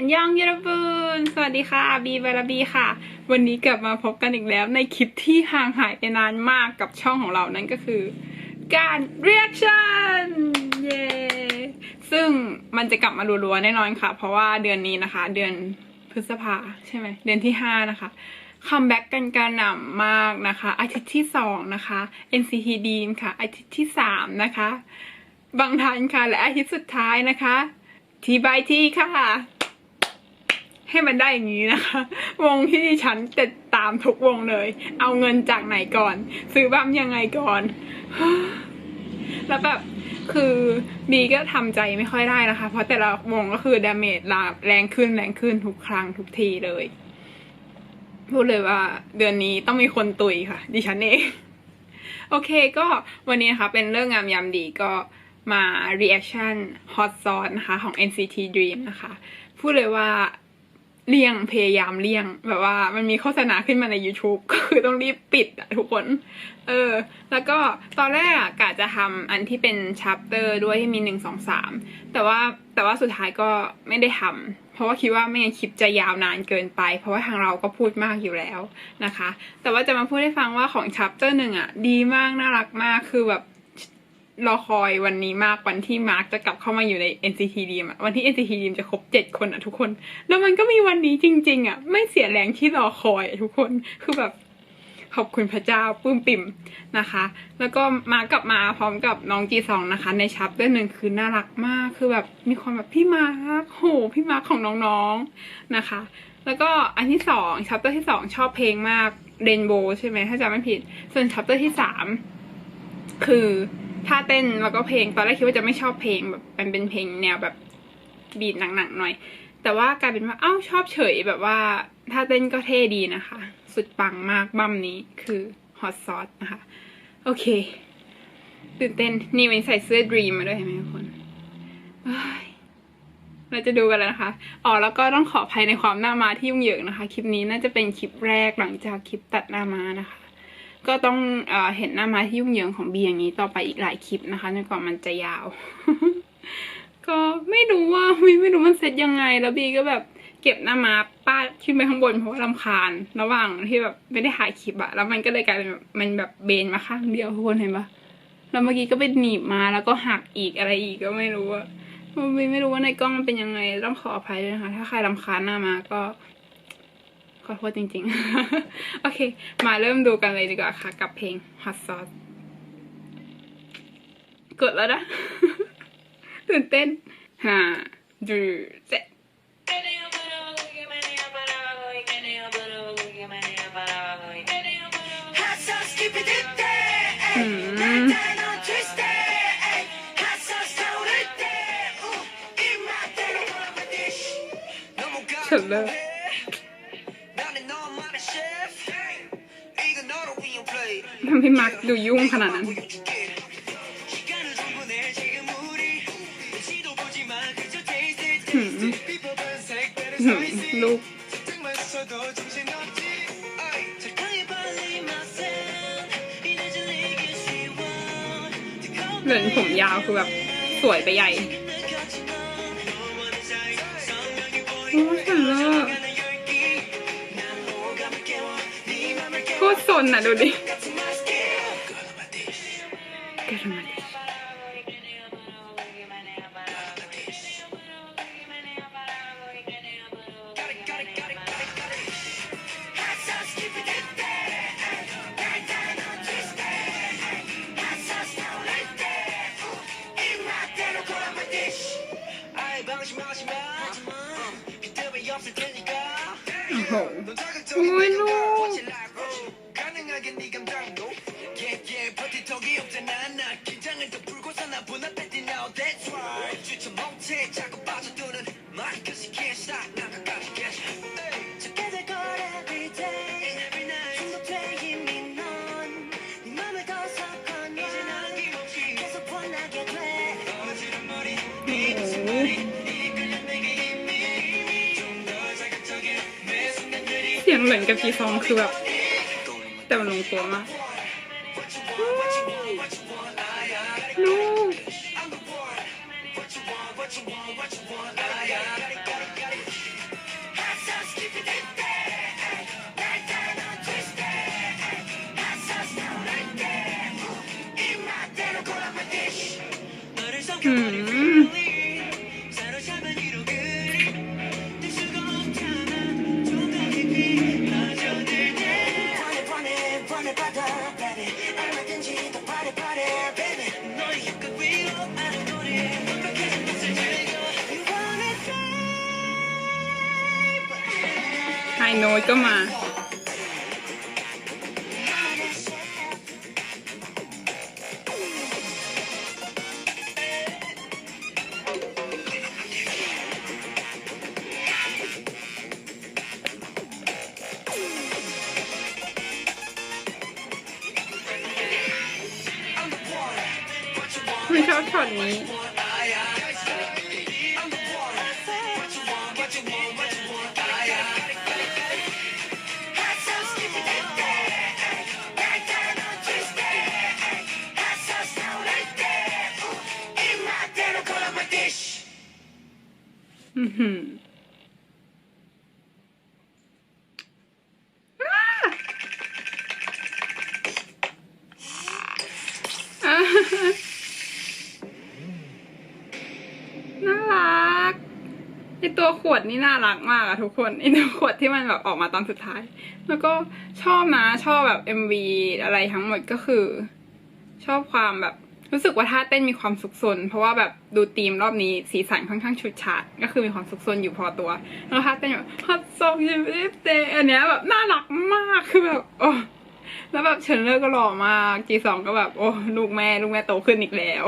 อันยองยูรบุนสวัสดีค่ะ บีบารบีค่ะ วันนี้กลับมาพบกันอีกแล้วในคลิปที่ห่างหายไปนานมากกับช่องของเรานั่นก็คือ การ reaction เย้ซึ่งมันจะกลับมารัวๆแน่นอนค่ะ เพราะว่าเดือนนี้นะคะ เดือนพฤษภาใช่ไหมเดือนที่ห้านะคะคัมแบ็กกันกระหน่ำมากนะคะ อาทิตย์ที่สองนะคะ NCT Dream ค่ะ อาทิตย์ที่สามนะคะ บางทันค่ะ และอาทิตย์สุดท้ายนะคะทีบายทีค่ะ ให้มันได้อย่างนี้นะคะ วงที่ดิฉันติดตามทุกวงเลย เอาเงินจากไหนก่อน ซื้อบัมยังไงก่อน แล้วแบบคือบีก็ทำใจไม่ค่อยได้นะคะ เพราะแต่ละวงก็คือดาเมจแรงขึ้นแรงขึ้นทุกครั้งทุกทีเลย พูดเลยว่าเดือนนี้ต้องมีคนตุยค่ะ ดิฉันเอง โอเคก็วันนี้นะคะ เป็นเรื่องงามยามดีก็มา reaction hot sauce นะคะ ของ NCT Dream นะคะ พูดเลยว่า เลี่ยงพยายามเลี่ยง แบบว่ามันมีโฆษณาขึ้นมาใน YouTube ก็คือต้องรีบปิดอะทุกคน เออ แล้วก็ตอนแรกอะกะจะทำอันที่เป็นชัปเตอร์ด้วยที่มีหนึ่งสองสามแต่ว่าแต่ว่าสุดท้ายก็ไม่ได้ทำเพราะว่าคิดว่าไม่งั้นคลิปจะยาวนานเกินไป เพราะว่าทางเราก็พูดมากอยู่แล้วนะคะ แต่ว่าจะมาพูดให้ฟังว่าของชัปเตอร์หนึ่งอะดีมากน่ารักมากคือแบบ รอคอยวันนี้มากวันที่มาร์กจะกลับเข้ามาอยู่ใน NCT Dream อะวันที่ NCT Dream จะครบเจ็ดคนอะทุกคน แล้วมันก็มีวันนี้จริง ๆอะไม่เสียแรงที่รอคอยทุกคนคือแบบขอบคุณพระเจ้าปื้มปิ่มนะคะ แล้วก็มากลับมาพร้อมกับน้องจีสองนะคะ ในชัปเตอร์หนึ่งคือน่ารักมากคือแบบมีความแบบพี่มาร์คโหพี่มาร์คของน้องๆนะคะ แล้วก็อันที่สองชัปเตอร์ที่สองชอบเพลงมากเรนโบว์ใช่ไหมถ้าจำไม่ผิด ส่วนชัปเตอร์ที่สามคือ ท่าเต้นแล้วก็เพลง ตอนแรกคิดว่าจะไม่ชอบเพลงแบบมันเป็นเพลงแนวแบบบีดหนักๆหน่อย แต่ว่ากลายเป็นว่าเอ้าชอบเฉยแบบว่าท่าเต้นก็เท่ดีนะคะ สุดปังมากบัมนี้คือฮอตซอสนะคะ โอเค ตื่นเต้นนี่วันใส่เสื้อดรีมมาด้วยเห็นไหมทุกคนเอ้ยเราจะดูกันแล้วนะคะ อ๋อ แล้วก็ต้องขออภัยในความหน้ามาที่ยุ่งเหยิงนะคะ คลิปนี้น่าจะเป็นคลิปแรกหลังจากคลิปตัดหน้ามานะคะ ก็ต้องเอเห็นหน้ามาที่ยุ่งเหยิงของบีอย่างนี้ต่อไปอีกหลายคลิปนะคะจนกว่ามันจะยาว ก็ไม่รู้ว่าไม่ไม่รู้มันเซตยังไง แล้วบีก็แบบเก็บหน้ามาป้าดขึ้นไปข้างบนเพราะว่าลำคาญ ระหว่างที่แบบไม่ได้ถ่ายคลิปอะแล้วมันก็เลยกลายเป็นแบบมันแบบเบนมาข้างเดียวทุกคนเห็นปะแล้วเมื่อกี้ก็ไปหนีบมาแล้วก็หักอีกอะไรอีกก็ไม่รู้อะบีไม่รู้ว่าในกล้องมันเป็นยังไงต้องขออภัยด้วยนะคะ ถ้าใครลำคาญหน้ามาก็ อโทษจริง ๆ โอเค มาเริ่มดูกันเลยดีกว่าค่ะ กับเพลง Hot Sauce กดแล้วนะ ตื่นเต้นห้าดูเจ็ดเฉินเลย ทำให้มาร์คดูยุ่งขนาดนั้น หืมหืมลูก เหมือนผมยาวคือแบบ สวยไปใหญ่ โอ้ฉันเลอโคตรสนอะ ดูดิ กระมาดิ สียงเหมือนกับจีซองคือแบบ แต่มันลงตัวมากลูกอืมาไม่ชอบช็ น่ารักไอตัวขวดนี่น่ารักมากอะทุกคนไอตัวขวดที่มันแบบออกมาตอนสุดท้าย แล้วก็ชอบนะ ชอบแบบ MV อะไรทั้งหมดก็คือ ชอบความแบบ รู้สึกว่าท่าเต้นมีความสุขสน เพราะว่าแบบดูธีมรอบนี้สีสันค่อนข้างชุดฉาดก็คือมีความสุขสนอยู่พอตัวแล้วท่าเต้นแบบฮัตซองยิมเอฟเตอันเนี้ยแบบน่ารักมากคือแบบโอ้แล้วแบบเฉินเลอร์ก็หล่อมากจีสองก็แบบโอ้ลูกแม่ลูกแม่โตขึ้นอีกแล้ว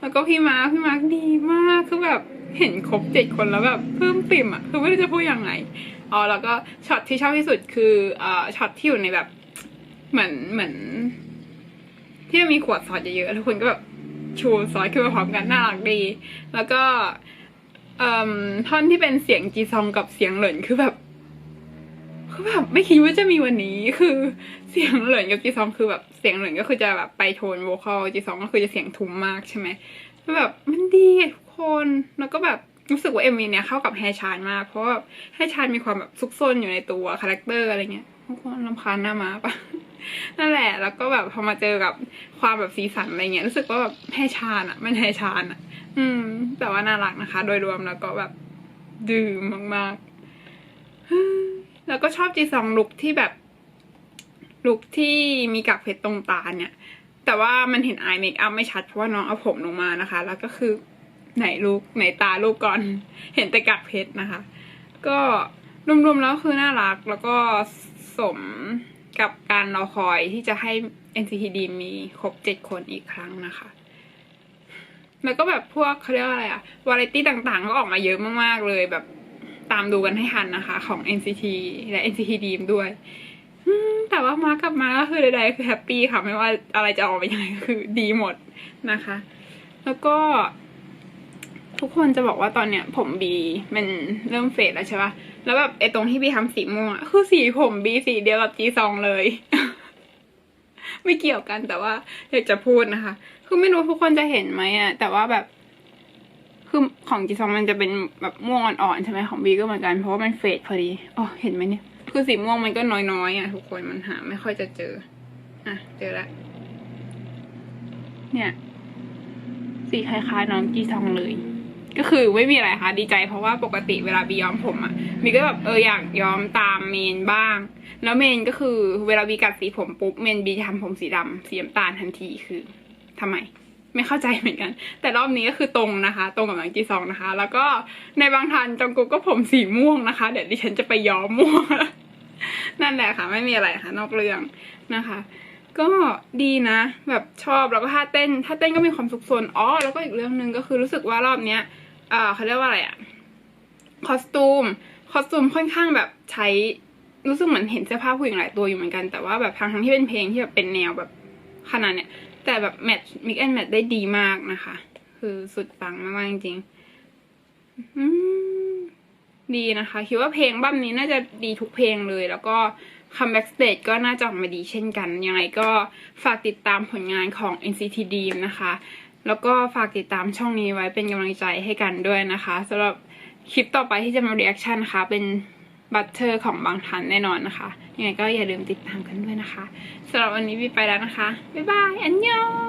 แล้วก็พี่มาพี่มาดีมากคือแบบเห็นครบเจ็ดคนแล้วแบบเพิ่มปิ่มอะคือไม่รู้จะพูดยังไงอ๋อแล้วก็ช็อตที่ชอบที่สุดคืออ่อช็อตที่อยู่ในแบบเหมือนเหมือน ที่มันมีขวดซอสเยอะๆทุกคนก็แบบชูซอสขึ้นมาพร้อมกันน่ารักดี แล้วก็เอ่มท่อนที่เป็นเสียงจีซองกับเสียงเหลินคือแบบคือแบบไม่คิดว่าจะมีวันนี้คือเสียงเหลินกับจีซองคือแบบเสียงเหลินก็คือจะแบบไปโทนโวคอลจีซองก็คือจะเสียงทุ้มมากใช่ไหมแล้วแบบมันดีทุกคนแล้วก็แบบรู้สึกว่าเอ็มวีเนี้ยเข้ากับแฮชานมาก เพราะแบบแฮชานมีความแบบซุกซนอยู่ในตัวคาแรคเตอร์อะไรเงี้ยทุกคนรำคาญหน้ามาปะ นั่นแหละ แล้วก็แบบพอมาเจอกับความแบบสีสันอะไรเงี้ยรู้สึกว่าแบบให้ชาญอะมันให้ชาญอะอืม แต่ว่าน่ารักนะคะ โดยรวมแล้วก็แบบดื่มมากๆ แล้วก็ชอบจีซองลุกที่แบบลุกที่มีกากเพชรตรงตาเนี่ย แต่ว่ามันเห็นไอเมคอัพไม่ชัดเพราะว่าน้องเอาผมลงมานะคะ แล้วก็คือไหนลูกไหนตาลูกก่อน เห็นแต่กากเพชรนะคะ ก็รวมๆแล้วคือน่ารักแล้วก็สม กับการรอคอยที่จะให้ NCT D มีครบเจ็ดคนอีกครั้งนะคะ แล้วก็แบบพวกเขาเรียกว่าอะไรอะวาไรตี้ต่างๆ ก็ออกมาเยอะมากๆเลยแบบตามดูกันให้ทันนะคะ ของ NCT และ NCT Dream ด้วยแต่ว่ามากับมาก็คือใดๆคือแฮปปี้ค่ะ ไม่ว่าอะไรจะออกมายังไงก็คือดีหมดนะคะ แล้วก็ ทุกคนจะบอกว่าตอนเนี้ย ผมบีมันเริ่มเฟดแล้วใช่ปะ แล้วแบบไอ้ตรงที่บีทำสีม่วงอะคือสีผมบีสีเดียวกับจีซองเลย ไม่เกี่ยวกันแต่ว่าอยากจะพูดนะคะ คือไม่รู้ทุกคนจะเห็นไหมอะแต่ว่าแบบคือของจีซองมันจะเป็นแบบม่วงอ่อนๆใช่ไหมของบีก็เหมือนกันเพราะว่ามันเฟดพอดีอ๋อเห็นไหมเนี่ย คือสีม่วงมันก็น้อยๆอะทุกคนมันหา ไม่ค่อยจะเจอ อะ เจอแล้วเนี่ย สีคล้ายๆน้องจีซองเลย ก็คือไม่มีอะไรค่ะดีใจเพราะว่าปกติเวลาบีย้อมผมอะ่ะบีก็แบบเอออยากย้อมตามเมนบ้าง แล้วเมนก็คือเวลาบีกัดสีผมปุ๊บเมนบีจะทำผมสีดำสีน้ำตาลทันทีคือทำไม ไม่เข้าใจเหมือนกัน แต่รอบนี้ก็คือตรงนะคะ ตรงกับหลังจีซองนะคะ แล้วก็ในบางทันจงกุกก็ผมสีม่วงนะคะ เดี๋ยวดิฉันจะไปย้อมม่วงนั่นแหละค่ะ ไม่มีอะไรค่ะ นอกเรื่องนะคะ ก็ดีนะ แบบชอบแล้วก็ท่าเต้นท่าเต้นก็มีความสุขสนอ๋อแล้วก็อีกเรื่องหนึ่งก็คือรู้สึกว่ารอบเนี้ยอ่าเขาเรียกว่าอะไรอะคอสตูมคอสตูมค่อนข้างแบบใช้รู้สึกเหมือนเห็นเสื้อผ้าผู้หญิงหลายตัวอยู่เหมือนกันแต่ว่าแบบทางทั้งที่เป็นเพลงที่แบบเป็นแนวแบบขนาดเนี้ยแต่แบบแมทมิกแอนแมทได้ดีมากนะคะ คือสุดปังมากๆจริงๆดีนะคะ คิดว่าเพลงบั้มนี้น่าจะดีทุกเพลงเลยแล้วก็ คัมแบ็กสเตจก็น่าจะออกมาดีเช่นกัน ยังไงก็ฝากติดตามผลงานของ NCT Dream นะคะ แล้วก็ฝากติดตามช่องนี้ไว้เป็นกำลังใจให้กันด้วยนะคะสำหรับคลิปต่อไปที่จะมาเรีแอคชั่นะคะเป็นบัตเตอร์ของบางทันแน่นอนนะคะ ยังไงก็อย่าลืมติดตามกันด้วยนะคะสำหรับวันนี้วีไปแล้วนะคะ บ๊ายบาย อันยอง